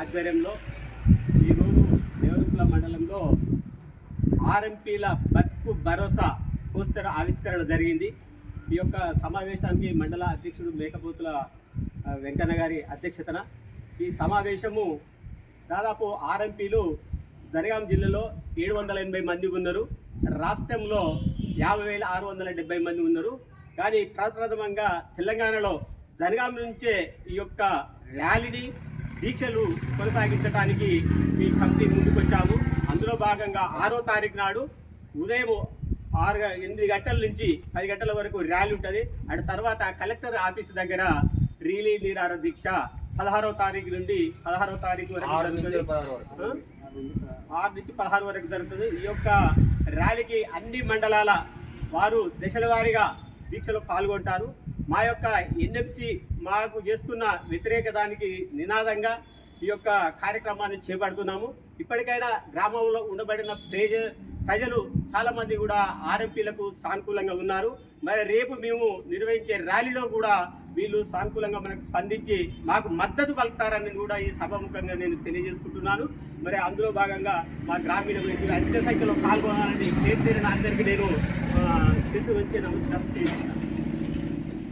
ఆధ్వర్యంలో ఈరోజు దేవరకుల మండలంలో ఆర్ఎంపీల బతుకు భరోసా పోస్టర్ ఆవిష్కరణ జరిగింది. ఈ యొక్క సమావేశానికి మండల అధ్యక్షుడు మేకపోతుల వెంకన్న గారి అధ్యక్షతన ఈ సమావేశము దాదాపు ఆర్ఎంపీలు జనగాం జిల్లాలో ఏడు వందల ఎనభై మంది ఉన్నారు. రాష్ట్రంలో యాభై వేల ఆరు వందల డెబ్బై మంది ఉన్నారు. కానీ ప్రప్రథమంగా తెలంగాణలో జనగాం నుంచే ఈ యొక్క ర్యాలీని దీక్షలు కొనసాగించడానికి ఈ కమిటీ ముందుకొచ్చాము. అందులో భాగంగా ఆరో తారీఖు నాడు ఉదయం ఆరు ఎనిమిది గంటల నుంచి పది గంటల వరకు ర్యాలీ ఉంటుంది. అటు తర్వాత కలెక్టర్ ఆఫీస్ దగ్గర రీలీ నీరార దీక్ష పదహారో తారీఖు నుండి పదహారో తారీఖు వరకు? ఆరు నుంచి పదహారు వరకు జరుగుతుంది. ఈ యొక్క ర్యాలీకి అన్ని మండలాల వారు దశల వారీగా దీక్షలో పాల్గొంటారు. మా యొక్క ఎన్ఎంసి మాకు చేస్తున్న వ్యతిరేక దానికి నినాదంగా ఈ యొక్క కార్యక్రమాన్ని చేపడుతున్నాము. ఇప్పటికైనా గ్రామంలో ఉండబడిన ప్రజ ప్రజలు చాలామంది కూడా ఆర్ఎంపీలకు సానుకూలంగా ఉన్నారు. మరి రేపు మేము నిర్వహించే ర్యాలీలో కూడా వీళ్ళు సానుకూలంగా మనకు స్పందించి మాకు మద్దతు పలుకుతారని కూడా ఈ సభాముఖంగా నేను తెలియజేసుకుంటున్నాను. మరి అందులో భాగంగా మా గ్రామీణ వ్యక్తులు అధిక సంఖ్యలో పాల్గొనాలని పేరు అందరికీ నేను ఆ, శిశు నమస్కారం చేస్తున్నాను.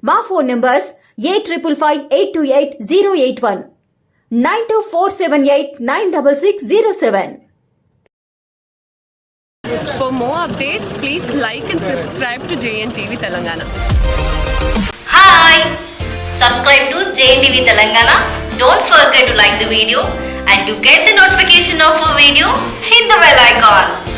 My phone numbers 8558288081 For more updates, please like and subscribe to JNTV Telangana. Hi! Subscribe to JNTV Telangana. Don't forget to like the video and to get the notification of a video, hit the bell icon.